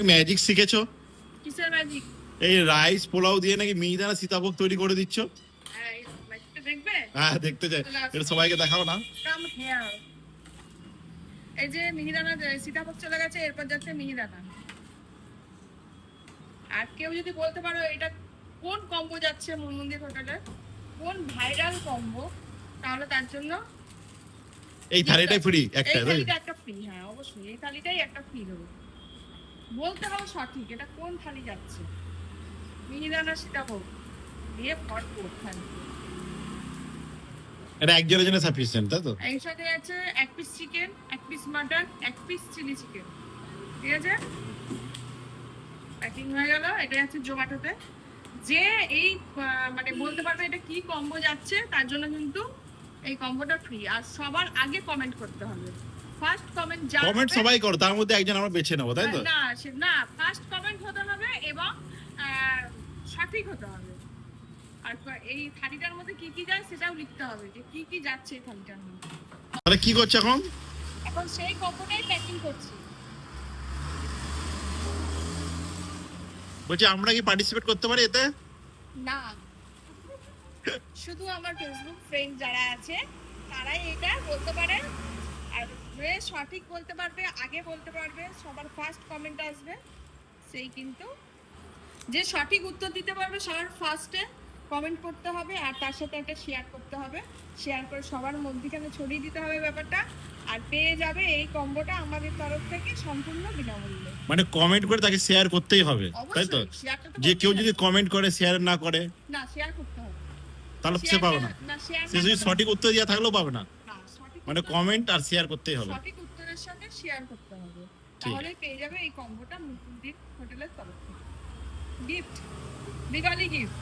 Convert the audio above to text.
Magic শিখেছো? কিসের magic এই রাইস পোলাও দিয়ে নাকি মিহিদানা সীতাভোগ তৈরি করে দিচ্ছ? হ্যাঁ দেখতে চাই। এটা সবাইকে দেখাও না। এই যে মিহিদানা সীতাভোগ চলে গেছে এরপর যাচ্ছে মিহিদানা। আর কেউ যদি বলতে পারো এটা কোন কম্বো যাচ্ছে মন্দির হোটেলে কোন ভাইরাল কম্বো তাহলে তার জন্য এই থালিটাই ফ্রি একটা এই থালিটা একটা ফ্রি হ্যাঁ অবশ্যই। এই থালিটাই একটা ফ্রি দেবো। বলতে হবে সঠিক এটা কোন থালি যাচ্ছে? মিহিদানা সীতাভোগ দিয়ে ভরপুর থালি। এটা একজনের জন্য সাফিসিয়েন্ট তাই তো? এর সাথে আছে এক পিস চিকেন এক পিস মাটন এক পিস চিলি চিকেন ঠিক আছে? প্যাকিং হয়ে গেল এটা আছে জোম্যাটোতে যে এই মানে বলতে পারবে এটা কি কম্বো যাচ্ছে তার জন্য কিন্তু এই কম্বোটা ফ্রি আর সবার আগে কমেন্ট করতে হবে। ফার্স্ট কমেন্ট যা কমেন্ট সবাই করো তার মধ্যে একজন আমরা বেছে নেব তাই তো? না না ফার্স্ট কমেন্ট হতে হবে এবং সঠিক হতে হবে। আর এই থালিটার মধ্যে কি কি যায় সেটাও লিখতে হবে যে কি কি যাচ্ছে এই থালিটার মধ্যে। তাহলে কি করছ এখন? এখন সেই প্যাকিং করছি। বলছি আমরা কি পার্টিসিপেট করতে পারি এতে? না। শুধু আমার ফেসবুক ফ্রেন্ড যারা আছে তারাই এটা বলতে পারে। সঠিক বলতে পারবে আগে বলতে পারবে সবার ফার্স্ট কমেন্ট আসবে সেই কিন্তু। যে সঠিক উত্তর দিতে পারবে সবার ফার্স্টে কমেন্ট করতে হবে আর তার সাথে একটা শেয়ার করতে হবে। শেয়ার করে সবার মধ্যখানে ছড়িয়ে দিতে হবে ব্যাপারটা আর পেয়ে যাবে এই কম্বোটা আমাদের তরফ থেকে সম্পূর্ণ বিনামূল্যে। মানে কমেন্ট করে তাকে শেয়ার করতেই হবে তাই তো? যে কেউ যদি কমেন্ট করে শেয়ার না করে না শেয়ার করতে হবে। তাহলে সে পাবে না সে যদি সঠিক উত্তর দেওয়া থাকলেও পাবে না। মানে কমেন্ট আর শেয়ার করতেই হবে। সঠিক উত্তরের সাথে শেয়ার করতে হবে। তাহলে পেয়ে যাবে এই কম্বোটা মুকুন্দির হোটেলের তরফ থেকে। Gift Diwali gift